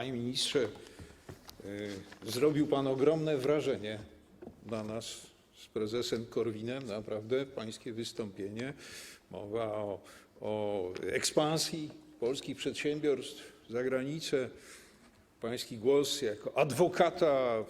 Panie ministrze, y, zrobił pan ogromne wrażenie na nas z prezesem Korwinem. Naprawdę pańskie wystąpienie. Mowa o, o ekspansji polskich przedsiębiorstw za granicę. Pański głos jako adwokata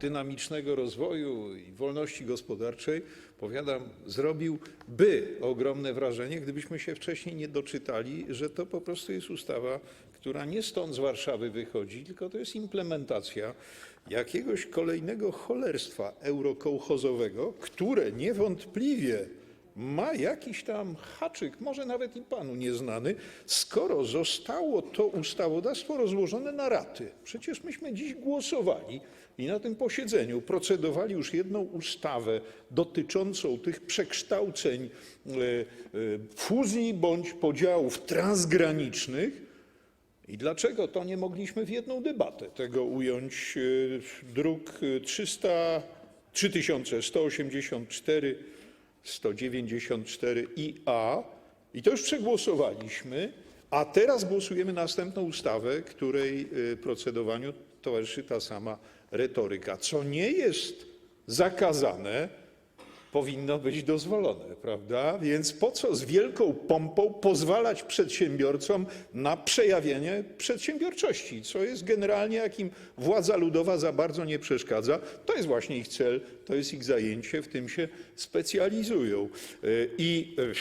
dynamicznego rozwoju i wolności gospodarczej, powiadam, zrobiłby ogromne wrażenie, gdybyśmy się wcześniej nie doczytali, że to po prostu jest ustawa, która nie stąd z Warszawy wychodzi, tylko to jest implementacja jakiegoś kolejnego cholerstwa eurokołchozowego, które niewątpliwie ma jakiś tam haczyk, może nawet i panu nieznany, skoro zostało to ustawodawstwo rozłożone na raty. Przecież myśmy dziś głosowali i na tym posiedzeniu procedowali już jedną ustawę dotyczącą tych przekształceń, e, e, fuzji bądź podziałów transgranicznych. I dlaczego to nie mogliśmy w jedną debatę tego ująć? E, Druk e, 300, 3184, 194 IA i to już przegłosowaliśmy, a teraz głosujemy następną ustawę, której y, procedowaniu towarzyszy ta sama retoryka. Co nie jest zakazane, powinno być dozwolone, prawda? Więc po co z wielką pompą pozwalać przedsiębiorcom na przejawienie przedsiębiorczości, co jest generalnie, jakim władza ludowa za bardzo nie przeszkadza. To jest właśnie ich cel, to jest ich zajęcie, w tym się specjalizują. Y, I y,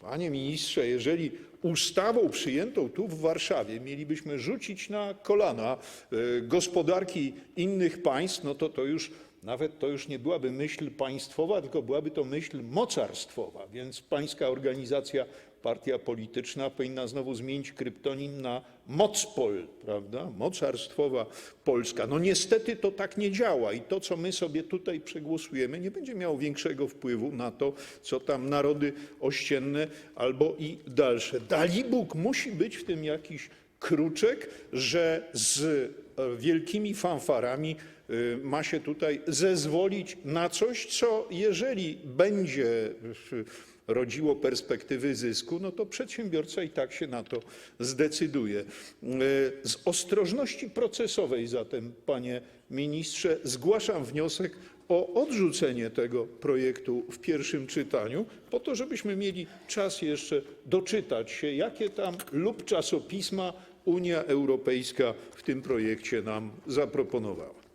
panie ministrze, jeżeli ustawą przyjętą tu w Warszawie mielibyśmy rzucić na kolana y, gospodarki innych państw, no to to już nawet to już nie byłaby myśl państwowa, tylko byłaby to myśl mocarstwowa, więc pańska organizacja, partia polityczna powinna znowu zmienić kryptonim na Mocpol, prawda? Mocarstwowa Polska. No niestety to tak nie działa i to, co my sobie tutaj przegłosujemy, nie będzie miało większego wpływu na to, co tam narody ościenne albo i dalsze. Dalibóg musi być w tym jakiś kruczek, że z wielkimi fanfarami y, ma się tutaj zezwolić na coś, co jeżeli będzie y, rodziło perspektywy zysku, no to przedsiębiorca i tak się na to zdecyduje. Z ostrożności procesowej zatem, panie ministrze, zgłaszam wniosek o odrzucenie tego projektu w pierwszym czytaniu, po to, żebyśmy mieli czas jeszcze doczytać się, jakie tam lub czasopisma Unia Europejska w tym projekcie nam zaproponowała.